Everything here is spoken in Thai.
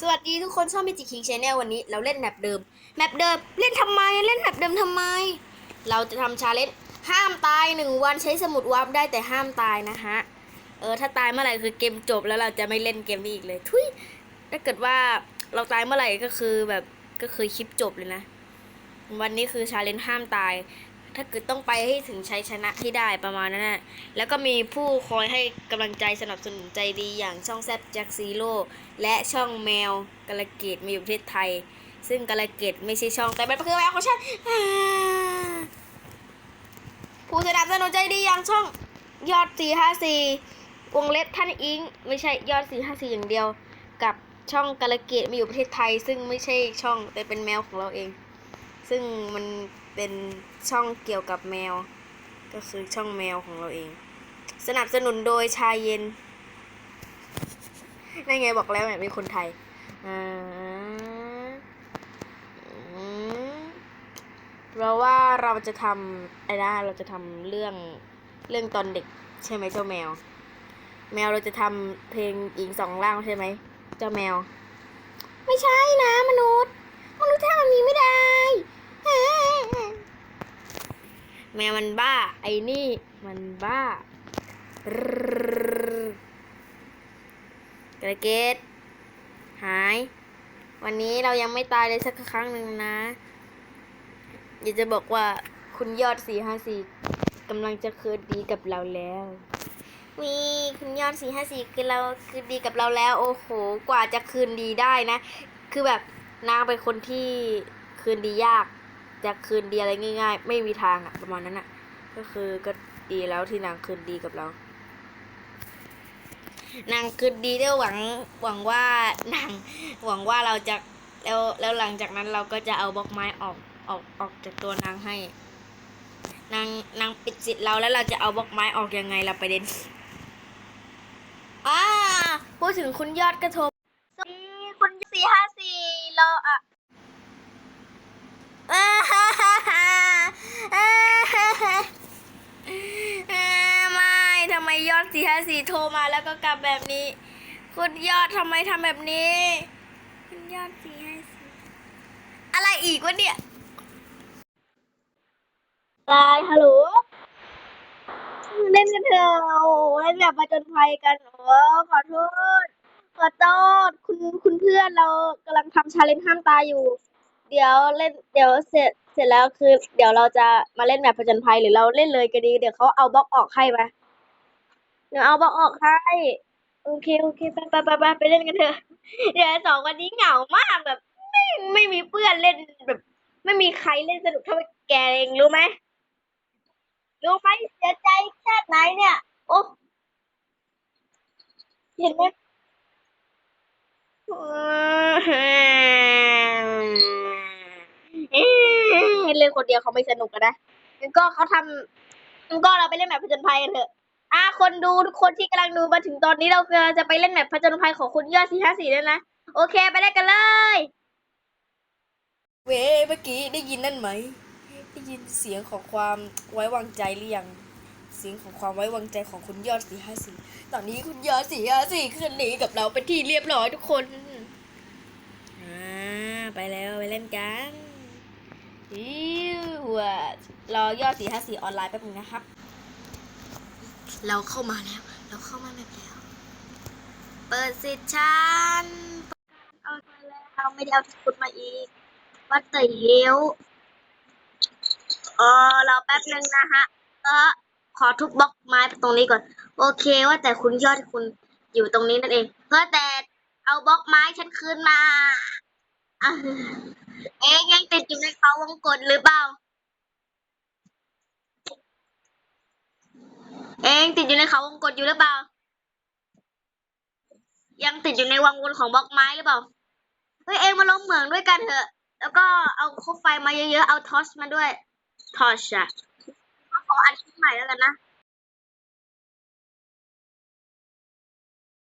สวัสดีทุกคนชอบมิจิคิงชแนลวันนี้เราเล่นแมปเดิม แมปเดิมเล่นทำไมเล่นแมปเดิมทำไม เราจะทำชาเลนจ์ห้ามตายหนึ่งวันใช้สมุดวาร์ปได้แต่ห้ามตายนะฮะ เออถ้าตายเมื่อไหร่คือเกมจบแล้วเราจะไม่เล่นเกมนี้อีกเลย ทุยถ้าเกิดว่าเราตายเมื่อไหร่ก็คือแบบก็คือคลิปจบเลยนะ วันนี้คือชาเลนจ์ห้ามตาย ถ้าเกิดต้องไปให้ถึงชัยชนะที่ได้ประมาณนั้นนะแล้วก็มีผู้คอยให้กำลังใจสนับสนุนใจดีอย่างช่องแซบแจ็คซีโร่และช่องแมวกาลเกตมาอยู่ประเทศไทย ซึ่งกาลเกตไม่ใช่ช่องแต่เป็นคือแมวของฉันอ่าผู้สนับสนุนใจดีอย่างช่องยอด 454 วงเล็บท่านอิง ไม่ใช่ยอด 454 อย่างเดียว กับช่องกาลเกตมาอยู่ประเทศไทย ซึ่งไม่ใช่ช่องแต่เป็นแมวของเราเอง ซึ่งมัน เป็นช่องเกี่ยวกับแมว ก็คือช่องแมวของเราเอง สนับสนุนโดยชายเย็นนั่นไงบอกแล้วเนี่ยเป็นคนไทยเราว่าเราจะทำไอ้นะเราจะทำเรื่องเรื่องตอนเด็กใช่ไหมเจ้าแมว แมวเราจะทำเพลงหญิงสองร่างใช่ไหมเจ้าแมว ไม่ใช่นะมนุษย์ มนุษย์ทำแบบนี้ไม่ได้ แมวมันบ้า ไอ้นี่ มันบ้ากระเกตหาย วันนี้เรายังไม่ตายเลยสักครั้งหนึ่งนะ อยากจะบอกว่าคุณยอดสี่ห้าสี่กำลังจะคืนดีกับเราแล้วมีคุณยอดสี่ห้าสี่คือเราคืนดีกับเราแล้ว โอ้โห กว่าจะคืนดีได้นะ คือแบบนางเป็นคนที่คืนดียาก จะคืนดีอะไรง่าย ๆ ไม่มีทางอะประมาณนั้นอะก็คือก็ดีแล้วที่นางคืนดีกับเรา นางคืนดีด้วยหวังหวังว่านางหวังว่าเราจะแล้วแล้วหลังจากนั้นเราก็จะเอาบล็อกไม้ออกออกออกจากตัวนางให้ นางนางปิดสิทธิ์เราแล้วเราจะเอาบล็อกไม้ออกยังไงล่ะประเด็นอ่าพูดถึงคุณยอดกระทบสวัสดีคุณสี่ห้าสี่เราอะ อ่าฮ่าฮ่าฮ่าอ่าฮ่าฮ่าอ่าไม่ ทำไมสี่ห้าสี่โทรมาแล้วก็กลับแบบนี้ คุณยอดทำไมทำแบบนี้ คุณยอดสี่ห้าสี่อะไรอีกวะเนี่ยตายฮัลโหลเล่นกันเถอะโอ้เล่นแบบประจนภัยกันโอ้ขอโทษขอโทษคุณคุณเพื่อนเรากำลังทำชาเลนจ์ห้ามตายอยู่ เดี๋ยวเล่นเดี๋ยวเสร็จเสร็จแล้วคือ เดี๋ยวเราจะมาเล่นแบบผจญภัยหรือเราเล่นเลยก็ดี เดี๋ยวเขาเอาบล็อกออกให้ไหม เดี๋ยวเอาบล็อกออกให้ โอเคโอเคไปไปไปไปไปเล่นกันเถอะ เดี๋ยวสองวันนี้เหงามากแบบ ไม่ไม่มีเพื่อนเล่นแบบ ไม่มีใครเล่นสนุกเท่าแกเองรู้ไหมรู้ไหมเสียใจแค่ไหนเนี่ย โอ้เห็นไหมเล่นคนเดียวเขาไม่สนุกกันนะงั้นก็เขาทำงั้นก็เราไปเล่นแบบผจญภัยกันเถอะ อะคนดูทุกคนที่กำลังดูมาถึงตอนนี้เราจะไปเล่นแบบผจญภัยของคุณยอดสี่ห้าสี่แล้วนะ โอเคไปเล่นกันเลย เว้เมื่อกี้ได้ยินนั่นไหม ได้ยินเสียงของความไว้วางใจหรือยัง เสียงของความไว้วางใจของคุณยอดสี่ห้าสี่ตอนนี้คุณยอดสี่ห้าสี่ขึ้นหนีกับเราเป็นที่เรียบร้อยทุกคน อ่าไปแล้วไปเล่นกันอิววะรอยอดสี่ห้าสี่ออนไลน์แป๊บนึงนะครับ เราเข้ามาแล้ว เราเข้ามาแบบแล้ว เปิดสิทชันเอาไปแล้วไม่ได้เอาสกุดมาอีกวัดเตยเฮลเออเราแป๊บนึงนะฮะเออขอทุบบล็อกไม้ตรงนี้ก่อน โอเคว่าแต่คุณยอดคุณอยู่ตรงนี้นั่นเอง เพื่อแต่เอาบล็อกไม้ฉันคืนมา เอ๊ะยังติดอยู่ในเขาวงกตหรือเปล่า เองติดอยู่ในเขาวงกฏอยู่หรือเปล่า ยังติดอยู่ในวังวนของบล็อกไม้หรือเปล่า เฮ้ยเองมาลงเหมืองด้วยกันเถอะ แล้วก็เอาคบไฟมาเยอะๆ เอาทอชมาด้วย ทอชอะขออันที่ใหม่แล้วกันนะ